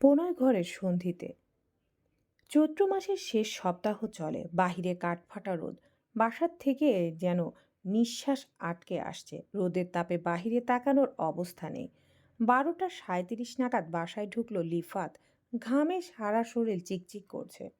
পোনয় ঘরের সন্ধিতে। চৈত্র মাসের শেষ সপ্তাহ চলে, বাহিরে কাঠফাটা রোদ। বাসার থেকে যেন নিঃশ্বাস আটকে আসছে, রোদের তাপে বাহিরে তাকানোর অবস্থা নেই। বারোটা সাঁত্রিশ নাগাদ বাসায় ঢুকলো লিফাত, ঘামে সারা শরীর চিকচিক করছে।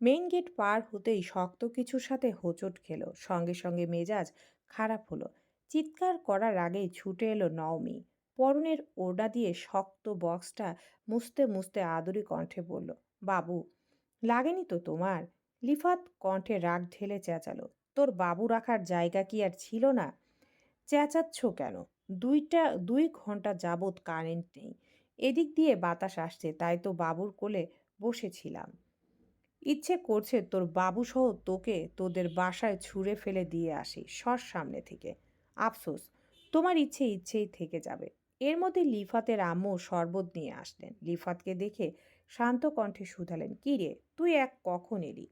মেইন গেট পার হতেই শক্ত কিছুর সাথে হোঁচট খেলো, সঙ্গে সঙ্গে মেজাজ খারাপ হলো। চিৎকার করার আগেই ছুটে এলো নওমি। পরনের ওড়না দিয়ে শক্ত বক্সটা মুছতে মুছতে আদুরি কণ্ঠে বলল, বাবু, লাগেনি তো তোমার? লিফাত কণ্ঠে রাগ ঢেলে চেঁচালো, তোর বাবু রাখার জায়গা কি আর ছিল না? চেঁচাচ্ছ কেন? দুইটা, দুই ঘণ্টা যাবৎ কারেন্ট নেই। এদিক দিয়ে বাতাস আসছে, তাই তো বাবুর কোলে বসেছিলাম। ইচ্ছে করছে তোর বাবুসহ তোকে তোদের বাসায় ছুঁড়ে ফেলে দিয়ে আসি, সর সামনে থেকে। আফসোস, তোমার ইচ্ছে ইচ্ছেই থেকে যাবে। এর মধ্যে লিফাতের আম্মু শরবত নিয়ে আসলেন। লিফাতকে দেখে শান্ত কণ্ঠে শুধালেন, কী রে, তুই এক কখন এলি?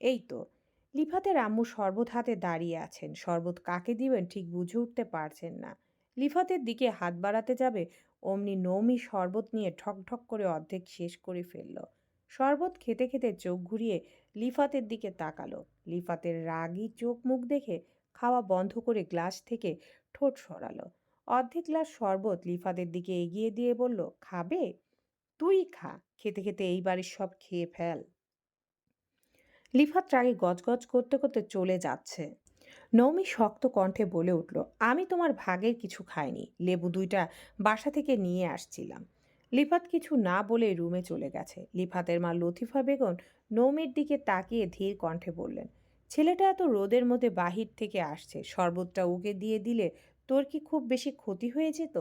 এই তো, লিফাতের আম্মু শরবত হাতে দাঁড়িয়ে আছেন। শরবত কাকে দিবেন ঠিক বুঝে উঠতে পারছেন না। লিফাতের দিকে হাত বাড়াতে যাবে, অমনি নৌমি শরবত নিয়ে ঠক ঠক করে অর্ধেক শেষ করে ফেলল। শরবত খেতে খেতে চোখ ঘুরিয়ে লিফাতের দিকে তাকালো। লিফাতের রাগী চোখ মুখ দেখে খাওয়া বন্ধ করে গ্লাস থেকে ঠোঁট সরালো। অর্ধেক গ্লাস শরবত লিফাদের দিকে এগিয়ে দিয়ে বলল, খাবে? তুই খা, খেতে খেতে এই বাড়ির সব খেয়ে ফেল। লিফাত রাগে গজগজ করতে করতে চলে যাচ্ছে। নৌমি শক্ত কণ্ঠে বলে উঠল, আমি তোমার ভাগের কিছু খাইনি, লেবু দুইটা বাসা থেকে নিয়ে আসছিলাম। লিফাত কিছু না বলে রুমে চলে গেছে। লিফাতের মা লতিফা বেগম নৌমির দিকে তাকিয়ে ধীর কণ্ঠে বললেন, ছেলেটা এত রোদের মধ্যে বাহির থেকে আসছে, শরবতটা ওকে দিয়ে দিলে তোর কি খুব বেশি ক্ষতি হয়ে যেত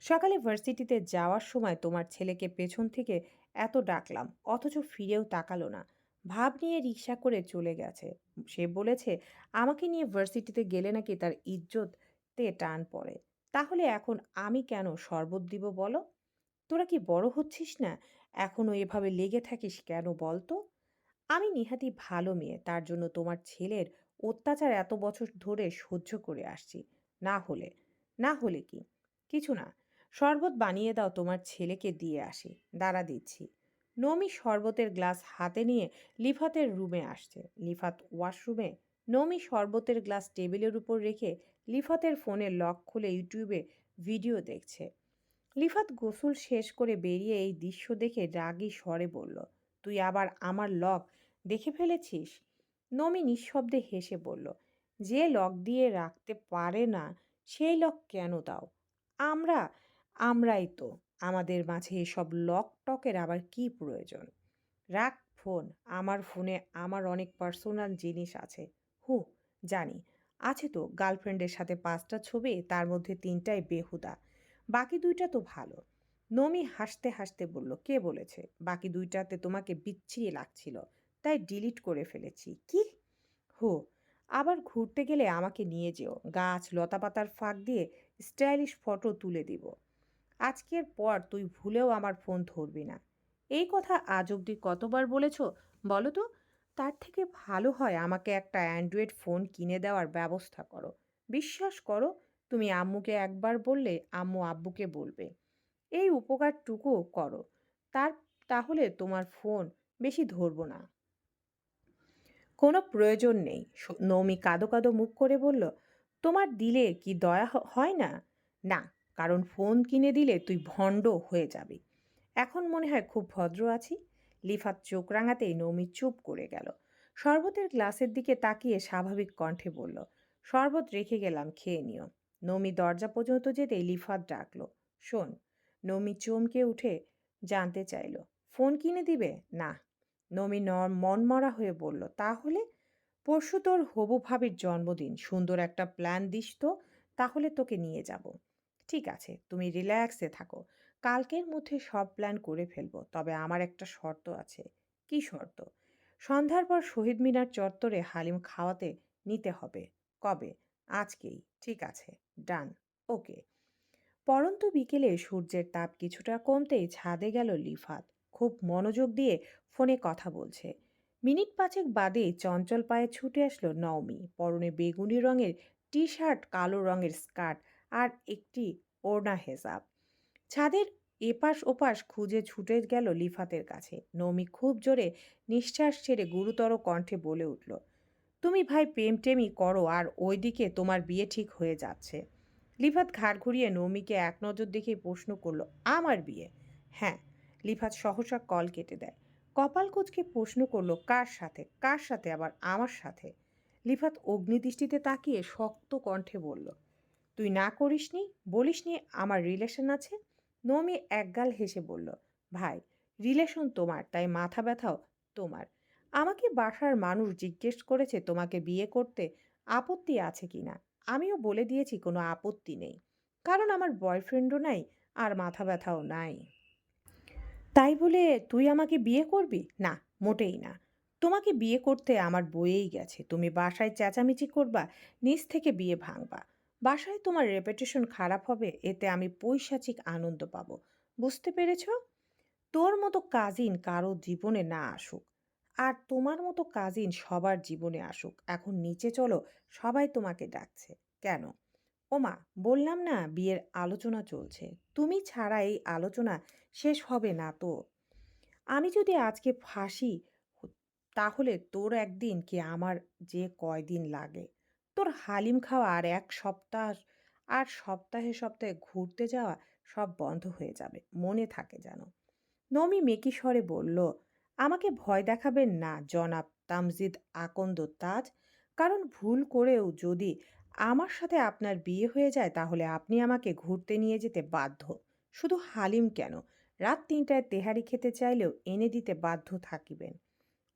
সকালে ভার্সিটিতে যাওয়ার সময় তোমার ছেলেকে পেছন থেকে এত ডাকলাম, অথচ ফিরেও তাকালো না। ভাব নিয়ে রিক্সা করে চলে গেছে। সে বলেছে, আমাকে নিয়ে ভার্সিটিতে গেলে নাকি তার ইজ্জততে টান পড়ে। তাহলে এখন আমি কেন শরবত দিব বলো? তোরা কি বড় হচ্ছিস না? এখনও এভাবে লেগে থাকিস কেন বলতো? আমি নিহাতি ভালো মেয়ে, তার জন্য তোমার ছেলের অত্যাচার এত বছর ধরে সহ্য করে আসছি। না হলে না হলে কি? কিছু না, শরবত বানিয়ে দাও, তোমার ছেলেকে দিয়ে আসি, দাঁড়া দিচ্ছি। নমি শরবতের গ্লাস হাতে নিয়ে লিফাতের রুমে আসছে। লিফাত ওয়াশরুমে? নমি শরবতের গ্লাস টেবিলের উপর রেখে লিফাতের ফোনে লক খুলে ইউটিউবে ভিডিও দেখছে। লিফাত গোসল শেষ করে বেরিয়ে এই দৃশ্য দেখে রাগী স্বরে বলল, তুই আবার আমার লক দেখে ফেলেছিস? নমি নিঃশব্দে হেসে বলল যে লক দিয়ে রাখতে পারে না, সেই লক কেন দাও? আমরা, আমরাই তো, আমাদের মাঝে এসব লক টকের আবার কি প্রয়োজন? রাখ ফোন, আমার ফোনে আমার অনেক পার্সোনাল জিনিস আছে। হু, জানি, আছে তো, গার্লফ্রেন্ডের সাথে পাঁচটা ছবি, তার মধ্যে তিনটাই বেহুদা, বাকি দুইটা তো ভালো। নমি হাসতে হাসতে বলল, কে বলেছে? বাকি দুইটাতে তোমাকে বিচ্ছিরি লাগছিল, তাই ডিলিট করে ফেলেছি। কি? হো আবার ঘুরতে গেলে আমাকে নিয়ে যেও। গাছ, লতাপাতার ফাঁক দিয়ে স্টাইলিশ ফটো তুলে দিব। আজকের পর তুই ভুলেও আমার ফোন ধরবি না। এই কথা আজ অবধি কতবার বলেছ বলো তো? তার থেকে ভালো হয় আমাকে একটা অ্যান্ড্রয়েড ফোন কিনে দেওয়ার ব্যবস্থা করো। বিশ্বাস করো, তুমি আম্মুকে একবার বললে আম্মু আব্বুকে বলবে। এই উপকারটুকু করো। তার, তাহলে তোমার ফোন বেশি ধরবো না। কোনো প্রয়োজন নেই। নৌমি কাদো কাদো মুখ করে বলল, তোমার দিলে কি দয়া হয় না? না, কারণ ফোন কিনে দিলে তুই ভণ্ড হয়ে যাবি। এখন মনে হয় খুব ভদ্র আছি। লিফাত চোখ রাঙাতেই নৌমি চুপ করে গেল। শরবতের গ্লাসের দিকে তাকিয়ে স্বাভাবিক কণ্ঠে বলল, শরবত রেখে গেলাম, খেয়ে নিও। নমি দরজা পর্যন্ত যেতেই লিফাত ডাকলো, শোন। নমি চমকে উঠে জানতে চাইল, ফোন কিনে দিবে? না। নমি মনমরা হয়ে বলল, তাহলে পরশু তোর হবু ভাবির জন্মদিন। সুন্দর একটা প্ল্যান দিস তো, তাহলে তোকে নিয়ে যাব। ঠিক আছে, তুমি রিল্যাক্সে থাকো। কালকের মধ্যে সব প্ল্যান করে ফেলব, তবে আমার একটা শর্ত আছে। কি শর্ত? সন্ধ্যার পর শহীদ মিনার চত্বরে হালিম খাওয়াতে নিতে হবে। কবে? আজকেই। ঠিক আছে ডান ওকে পরন্ত বিকেলে সূর্যের তাপ কিছুটা কমতেই ছাদে গেল লিফাত। খুব মনোযোগ দিয়ে ফোনে কথা বলছে। মিনিট পাঁচেক বাদে চঞ্চল পায়ে ছুটে আসলো নওমি। পরনে বেগুনি রঙের টি শার্ট কালো রঙের স্কার্ট আর একটি ওড়না হেজাব। ছাদের এপাশ ওপাশ খুঁজে ছুটে গেল লিফাতের কাছে। নৌমি খুব জোরে নিঃশ্বাস ছেড়ে গুরুতর কণ্ঠে বলে উঠল, তুমি ভাই প্রেম টেমই করো আর ওইদিকে তোমার বিয়ে ঠিক হয়ে যাচ্ছে। লিফাত ঘাড় ঘুরিয়ে নৌমিকে এক নজর দেখে প্রশ্ন করল, আমার বিয়ে? হ্যাঁ। লিফাত সহসা কল কেটে দেয়। কপাল কুচকে প্রশ্ন করল, কার সাথে? কার সাথে আবার আমার সাথে? লিফাত অগ্নিদৃষ্টিতে তাকিয়ে শক্ত কণ্ঠে বলল, তুই না করিসনি, বলিসনি আমার রিলেশন আছে? নমি একগাল হেসে বলল, ভাই, রিলেশন তোমার, তাই মাথা ব্যথাও তোমার। আমাকে বাসার মানুষ জিজ্ঞেস করেছে তোমাকে বিয়ে করতে, আপত্তি আছে কি না? আমিও বলে দিয়েছি কোনো আপত্তি নেই। কারণ আমার বয়ফ্রেন্ডও নাই আর মাথা ব্যথাও নাই। তাই বলে তুই আমাকে বিয়ে করবি? না, মোটেই না। তোমাকে বিয়ে করতে আমার বয়েই গেছে। তুমি বাসায় চেঁচামেচি করবা নিজ থেকে বিয়ে ভাঙবা। বাসায় তোমার রেপুটেশন খারাপ হবে, এতে আমি পৈশাচিক আনন্দ পাবো। বুঝতে পেরেছ? তোর মতো কাজিন কারও জীবনে না আসুক। আর তোমার মতো কাজিন সবার জীবনে আসুক। এখন নিচে চলো, সবাই তোমাকে ডাকছে। কেন? ওমা, বললাম না বিয়ের আলোচনা চলছে। তুমি ছাড়া এই আলোচনা শেষ হবে না তো। আমি যদি আজকে ফাঁসি, তাহলে তোর একদিন কি আমার যে কয়দিন লাগে? তোর হালিম খাওয়া আর এক সপ্তাহ, আর সপ্তাহে সপ্তাহে ঘুরতে যাওয়া সব বন্ধ হয়ে যাবে, মনে থাকে যেন। নমি মেকি স্বরে বলল, আমাকে ভয় দেখাবেন না জনাব তামজিদ আকন্দ তাজ। কারণ ভুল করেও যদি আমার সাথে আপনার বিয়ে হয়ে যায় তাহলে আপনি আমাকে ঘুরতে নিয়ে যেতে বাধ্য। শুধু হালিম কেন? রাত তিনটায় তেহারি খেতে চাইলেও এনে দিতে বাধ্য থাকিবেন।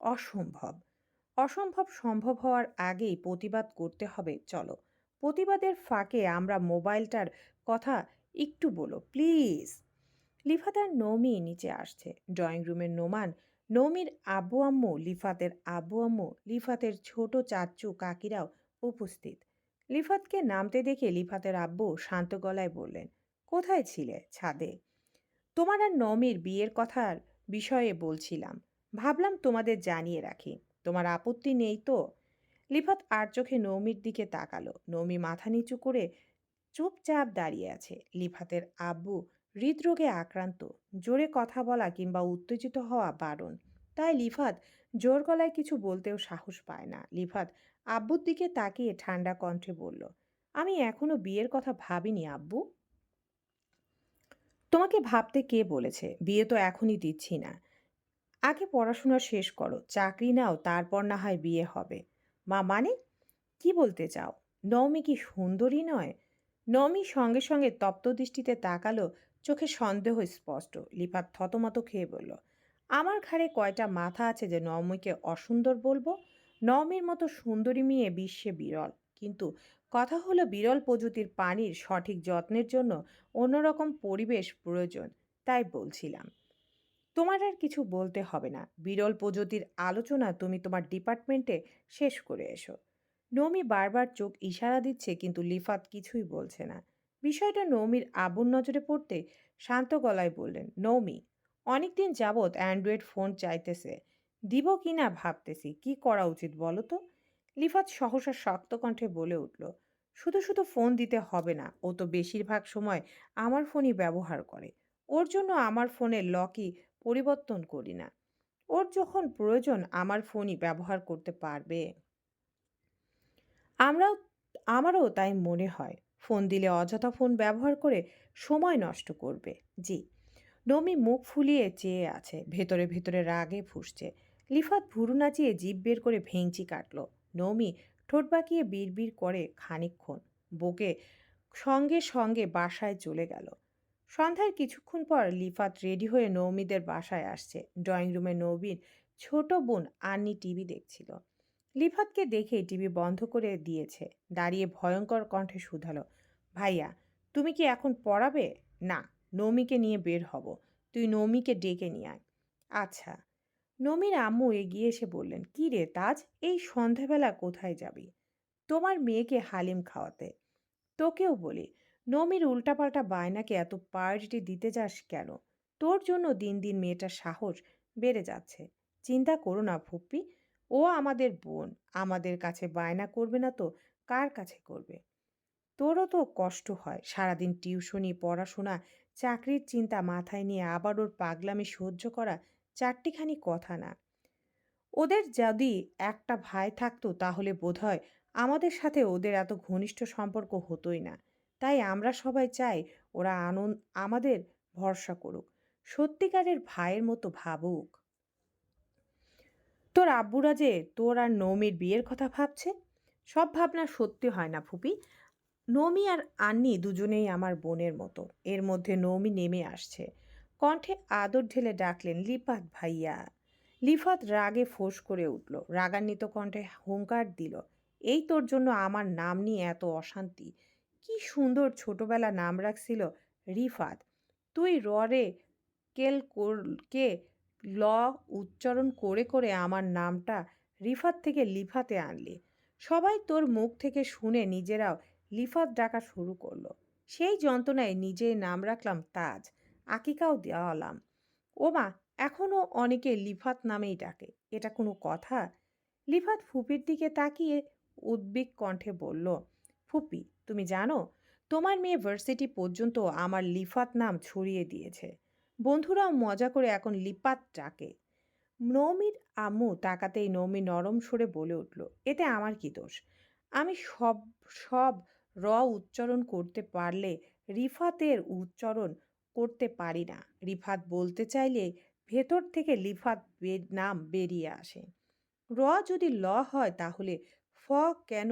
অসম্ভব। অসম্ভব সম্ভব হওয়ার আগেই প্রতিবাদ করতে হবে, চলো। প্রতিবাদের ফাঁকে আমরা মোবাইলটার কথা একটু বলো, প্লিজ। লিফাতার নৌমি নিচে আসছে। ড্রয়িং রুমের নোমান, নৌমির আব্বু আম্মু, লিফাতের আব্বু আম্মু, লিফাতের ছোট চাচ্চু কাকিরাও উপস্থিত। লিফাতকে নামতে দেখে লিফাতের আব্বু শান্ত গলায় বললেন, কোথায় ছিলে ছাদে? তোমার আর নমির বিয়ের কথার বিষয়ে বলছিলাম। ভাবলাম তোমাদের জানিয়ে রাখি। তোমার আপত্তি নেই তো? লিফাত আর চোখে নৌমির দিকে তাকালো। নৌমি মাথা নিচু করে চুপচাপ দাঁড়িয়ে আছে। লিফাতের আব্বু হৃদরোগে আক্রান্ত। জোরে কথা বলা কিংবা উত্তেজিত হওয়া বারণ। তাই লিফাত জোর গলায় কিছু বলতেও সাহস পায় না। লিফাত আব্বুর দিকে তাকিয়ে ঠান্ডা কণ্ঠে বলল, আমি এখনও বিয়ের কথা ভাবিনি, আব্বু। তোমাকে ভাবতে কে বলেছে? বিয়ে তো এখনই দিচ্ছি না। আগে পড়াশোনা শেষ করো, চাকরি নাও, তারপর না হয় বিয়ে হবে। মা মানে? কি বলতে চাও? নওমি কি সুন্দরী নয়? নমি সঙ্গে সঙ্গে তপ্ত দৃষ্টিতে তাকালো, চোখে সন্দেহ স্পষ্ট। লিপাত থতমত খেয়ে বলল আমার ঘাড়ে কয়টা মাথা আছে যে নওমিকে অসুন্দর বলব? নওমির মতো সুন্দরী মেয়ে বিশ্বে বিরল। কিন্তু কথা হলো বিরল প্রজাতির পানির সঠিক যত্নের জন্য অন্যরকম পরিবেশ প্রয়োজন, তাই বলছিলাম। তোমার আর কিছু বলতে হবে না। বিরল প্রজাতির আলোচনা তুমি তোমার ডিপার্টমেন্টে শেষ করে এসো। নৌমি বারবার চোখ ইশারা দিচ্ছে কিন্তু লিফাত কিছুই বলছে না। বিষয়টা নৌমির আবুর নজরে পড়তে শান্ত গলায় বললেন নৌমি অনেকদিন যাবৎ অ্যান্ড্রয়েড ফোন চাইতেছে। দিব কি না ভাবতেছি, কি করা উচিত বলো তো? লিফাত সহসা শক্ত কণ্ঠে বলে উঠল, শুধু শুধু ফোন দিতে হবে না, ও তো বেশিরভাগ সময় আমার ফোনই ব্যবহার করে। ওর জন্য আমার ফোনের লকই পরিবর্তন করি না। ওর যখন প্রয়োজন আমার ফোনই ব্যবহার করতে পারবে। আমরাও, আমারও তাই মনে হয়। ফোন দিলে অযথা ফোন ব্যবহার করে সময় নষ্ট করবে। জি। নমি মুখ ফুলিয়ে চেয়ে আছে, ভেতরে ভেতরে রাগে ফুসছে। লিফাত ভুরু নাচিয়ে জিভ বের করে ভেঙচি কাটল। নমি ঠোঁট বাঁকিয়ে বিড়বিড় করে খানিকক্ষণ বকে সঙ্গে সঙ্গে বাসায় চলে গেল। সন্ধ্যার কিছুক্ষণ পর লিফাত রেডি হয়ে নৌমিদের বাসায় আসছে। ড্রয়িং রুমে নবীর ছোট বোন আন্নি টিভি দেখছিল। লিফাতকে দেখে টিভি বন্ধ করে দিয়েছে। দাঁড়িয়ে ভয়ঙ্কর কণ্ঠে শুধালো, ভাইয়া, তুমি কি এখন পড়াবে? না। নৌমিকে নিয়ে বের হব। তুই নৌমিকে ডেকে নিয়ে আয়। আচ্ছা। নমির আম্মু এগিয়ে এসে বললেন, কি রে তাজ, এই সন্ধ্যাবেলা কোথায় যাবি? তোমার মেয়েকে হালিম খাওয়াতে। তোকেও বলি, নমির উল্টাপাল্টা বায়নাকে এত প্রায়োরিটি দিতে যাস কেন? তোর জন্য দিন দিন মেয়েটার সাহস বেড়ে যাচ্ছে। চিন্তা করো না ফুপ্পি, ও আমাদের বোন, আমাদের কাছে বায়না করবে না তো, কার কাছে করবে? তোরও তো কষ্ট হয়। সারাদিন টিউশনি, পড়াশোনা, চাকরির চিন্তা মাথায় নিয়ে আবার ওর পাগলামি সহ্য করা চারটিখানি কথা না। ওদের যদি একটা ভাই থাকতো তাহলে বোধহয় আমাদের সাথে ওদের এত ঘনিষ্ঠ সম্পর্ক হতোই না। তাই আমরা সবাই চাই ওরা আনন্দ, আমাদের ভরসা করুক। সত্যিকারের ভাইয়ের মতো ভাবুক। তোর আব্বুরা যে তোর আর নৌমির বিয়ের কথা ভাবছে? সব ভাবনা সত্যি হয় না ফুপি। নৌমি আর আন্নি দুজনেই আমার বোনের মতো। এর মধ্যে নৌমি নেমে আসছে। কণ্ঠে আদর ঢেলে ডাকলেন লিপাত ভাইয়া। লিফাত রাগে ফোঁস করে উঠল। রাগান্বিত কণ্ঠে হুঙ্কার দিল, এই তোর জন্য আমার নাম নিয়ে এত অশান্তি। কি সুন্দর ছোটবেলা নাম রাখছিল রিফাত। তুই ররে কেল কে ল উচ্চারণ করে করে আমার নামটা রিফাত থেকে লিফাতে আনলি। সবাই তোর মুখ থেকে শুনে নিজেরাও লিফাত ডাকা শুরু করল। সেই যন্ত্রণায় নিজের নাম রাখলাম তাজ, আকিকাও দেওয়ালাম। ও মা এখনও অনেকে লিফাত নামেই ডাকে, এটা কোনো কথা? লিফাত ফুপির দিকে তাকিয়ে উদ্বিগ কণ্ঠে বলল, ফুপি, তুমি জানো, তোমার মেয়ে ভার্সিটি পর্যন্ত আমার লিফাত নাম ছড়িয়ে দিয়েছে। বন্ধুরাও মজা করে এখন লিপাত ডাকে। নৌমির আম্মু তাকাতেই নৌমি নরম সরে বলে উঠল, এতে আমার কি দোষ? আমি সব সব র উচ্চারণ করতে পারলে রিফাতের উচ্চারণ করতে পারি না। রিফাত বলতে চাইলে ভেতর থেকে লিফাত নাম বেরিয়ে আসে। র যদি ল হয় তাহলে ফ কেন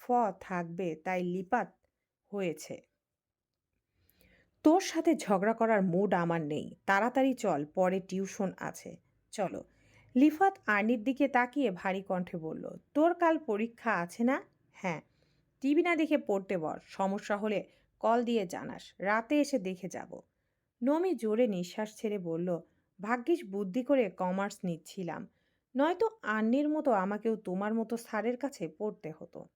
ফ থাকবে তাই লিপাত হয়েছে। তোর সাথে ঝগড়া করার মুড আমার নেই। তাড়াতাড়ি চল, পরে টিউশন আছে। চলো। লিফাত আর্নির দিকে তাকিয়ে ভারী কণ্ঠে বলল, তোর কাল পরীক্ষা আছে না? হ্যাঁ। টিভি না দেখে পড়তে বর সমস্যা হলে কল দিয়ে জানাস, রাতে এসে দেখে যাব। নমি জোরে নিঃশ্বাস ছেড়ে বলল, ভাগ্যিস বুদ্ধি করে কমার্স নিচ্ছিলাম। নয়তো আন্নির মতো আমাকেও তোমার মতো স্যারের কাছে পড়তে হতো।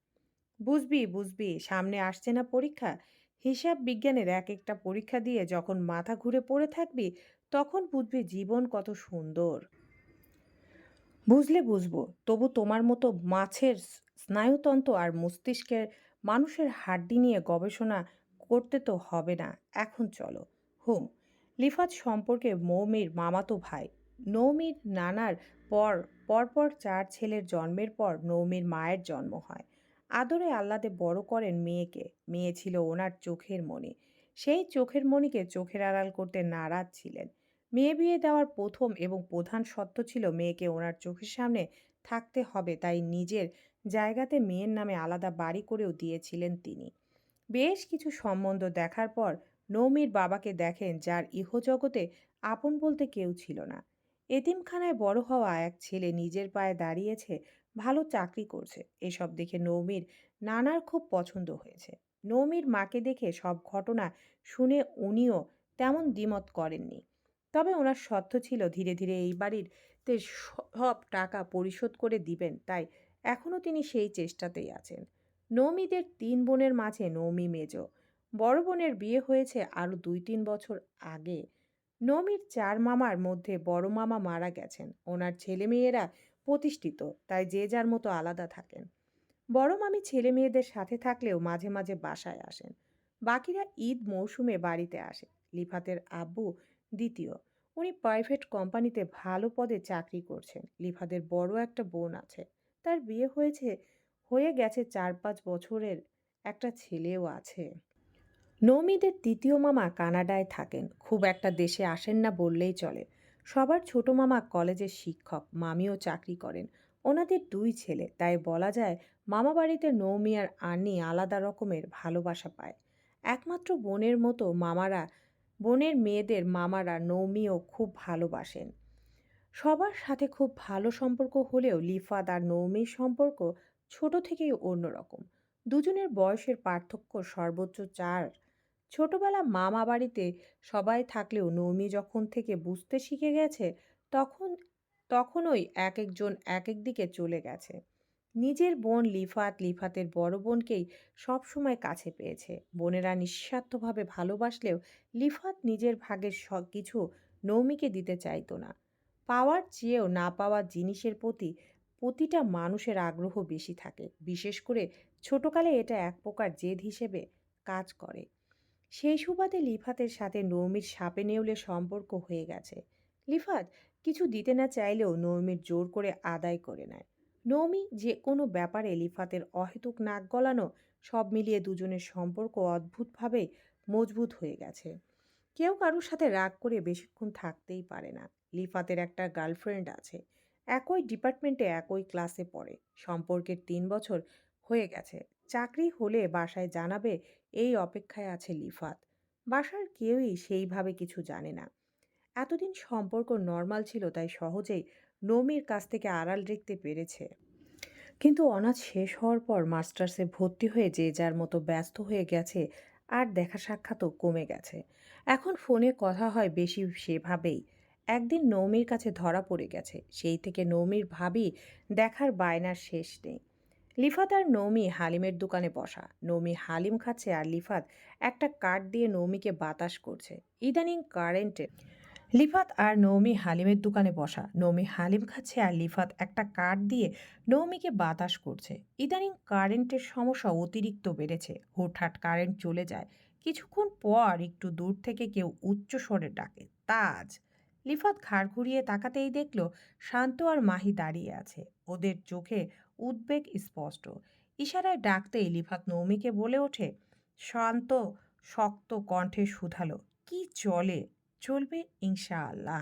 বুঝবি বুঝবি, সামনে আসছে না পরীক্ষা। হিসাব বিজ্ঞানের এক একটা পরীক্ষা দিয়ে যখন মাথা ঘুরে পড়ে থাকবি, তখন বুঝবি জীবন কত সুন্দর। বুঝলে বুঝব, তবু তোমার মতো মাছের স্নায়ুতন্ত্র আর মস্তিষ্কের মানুষের হাড্ডি নিয়ে গবেষণা করতে তো হবে না। এখন চলো, হুম লিফাত সম্পর্কে মৌমির মামাতো ভাই। নৌমির নানার পর, পরপর চার ছেলের জন্মের পর নৌমির মায়ের জন্ম হয়। আদরে আহ্লাদে বড় করেন মেয়েকে। মেয়ে ছিল ওনার চোখের মণি। সেই চোখের মণিকে চোখের আড়াল করতে নারাজ ছিলেন। মেয়ে বিয়ে দেওয়ার প্রথম এবং প্রধান সত্য ছিল মেয়েকে ওনার চোখের সামনে থাকতে হবে, তাই নিজের জায়গাতে মেয়ের নামে আলাদা বাড়ি করেও দিয়েছিলেন তিনি। বেশ কিছু সম্বন্ধ দেখার পর নৌমির বাবাকে দেখেন যার ইহজগতে আপন বলতে কেউ ছিল না। এতিমখানায় বড় হওয়া এক ছেলে নিজের পায়ে দাঁড়িয়েছে, ভালো চাকরি করছে। এসব দেখে নৌমির নানার খুব পছন্দ হয়েছে। নৌমির মাকে দেখে সব ঘটনা শুনে উনিও তেমন দ্বিমত করেননি। তবে ওনার সত্য ছিল ধীরে ধীরে এই বাড়ির সব টাকা পরিশোধ করে দিবেন, তাই এখনও তিনি সেই চেষ্টাতেই আছেন। নৌমিদের তিন বোনের মাঝে নৌমি মেজ। বড় বোনের বিয়ে হয়েছে আরও দুই তিন বছর আগে। নৌমির চার মামার মধ্যে বড় মামা মারা গেছেন। ওনার ছেলেমেয়েরা প্রতিষ্ঠিত, তাই যে যার মতো আলাদা থাকেন। বড় মামি ছেলে মেয়েদের সাথে থাকলেও মাঝে মাঝে বাসায় আসেন। বাকিরা ঈদ মৌসুমে বাড়িতে আসে। লিফাতের আব্বু দ্বিতীয়। উনি প্রাইভেট কোম্পানিতে ভালো পদে চাকরি করছেন। লিফাদের বড় একটা বোন আছে। তার বিয়ে হয়েছে, হয়ে গেছে চার পাঁচ বছরের একটা ছেলেও আছে। নৌমিদের তৃতীয় মামা কানাডায় থাকেন। খুব একটা দেশে আসেন না বললেই চলে। সবার ছোট মামা কলেজের শিক্ষক, মামিও চাকরি করেন। ওনাদের দুই ছেলে, তাই বলা যায় মামা বাড়িতে নৌমি আর আনি আলাদা রকমের ভালোবাসা পায়। একমাত্র বোনের মতো মামারা, বোনের মেয়েদের মামারা নৌমিও খুব ভালোবাসেন। সবার সাথে খুব ভালো সম্পর্ক হলেও লিফাত আর নৌমির সম্পর্ক ছোট থেকেই অন্যরকম। দুজনের বয়সের পার্থক্য সর্বোচ্চ চার। ছোটবেলা মামা বাড়িতে সবাই থাকলেও নৌমি যখন থেকে বুঝতে শিখে গেছে, তখন, তখনই এক একজন এক এক দিকে চলে গেছে। নিজের বোন লিফাত লিফাতের বড় বোনকেই সবসময় কাছে পেয়েছে। বোনেরা নিঃস্বার্থভাবে ভালোবাসলেও লিফাত নিজের ভাগের সব কিছু নৌমিকে দিতে চাইতো না। পাওয়ার চেয়েও না পাওয়া জিনিসের প্রতি প্রতিটা মানুষের আগ্রহ বেশি থাকে। বিশেষ করে ছোটকালে এটা এক প্রকার জেদ হিসেবে কাজ করে। সেই সুবাদে লিফাতের সাথে নৌমির সাপে নেউলে সম্পর্ক হয়ে গেছে। লিফাত কিছু দিতে না চাইলেও নৌমির জোর করে আদায় করে নেয়। নৌমি যে কোনো ব্যাপারে লিফাতের অহেতুক নাক গলানো, সব মিলিয়ে দুজনের সম্পর্ক অদ্ভুতভাবে মজবুত হয়ে গেছে। কেউ কারোর সাথে রাগ করে বেশিক্ষণ থাকতেই পারে না। লিফাতের একটা গার্লফ্রেন্ড আছে। একই ডিপার্টমেন্টে একই ক্লাসে পড়ে। সম্পর্কের তিন বছর হয়ে গেছে। চাকরি হলে বাসায় জানাবে, এই অপেক্ষায় আছে লিফাত। বাসার কেউই সেইভাবে কিছু জানে না। এতদিন সম্পর্ক নর্মাল ছিল, তাই সহজেই নমির কাছ থেকে আড়াল রাখতে পেরেছে। কিন্তু অনাথ শেষ হওয়ার পর মাস্টার্সে ভর্তি হয়ে যে যার মতো ব্যস্ত হয়ে গেছে, আর দেখা সাক্ষাৎও কমে গেছে। এখন ফোনে কথা হয় বেশি সেভাবেই। একদিন নৌমির কাছে ধরা পড়ে গেছে। সেই থেকে নৌমির ভাবি দেখার বায়নার শেষ নেই। লিফাত আর নৌমি হালিমের দোকানে বসা। নৌমি হালিম খাচ্ছে আর লিফাত একটা কার্ড দিয়ে নৌমিকে বাতাস করছে। ইদানিং কারেন্টে লিফাত আর নৌমি হালিমের দোকানে বসা। নৌমি হালিম খাচ্ছে আর লিফাত একটা কার্ড দিয়ে নৌমিকে বাতাস করছে। ইদানিং কারেন্টের সমস্যা অতিরিক্ত বেড়েছে। হুটহাট কারেন্ট চলে যায়। কিছুক্ষণ পর একটু দূর থেকে কেউ উচ্চ স্বরে ডাকে, তাজ! লিফাত ঘাড় ঘুরিয়ে তাকাতেই দেখল, শান্ত আর মাহি দাঁড়িয়ে আছে। ওদের চোখে উদ্বেগ স্পষ্ট। ইশারায় ডাকতেই লিফাত নৌমিকে বলে ওঠে, শান্ত, শক্ত কণ্ঠে শুধালো। কি চলে? চলবে ইনশাআল্লাহ।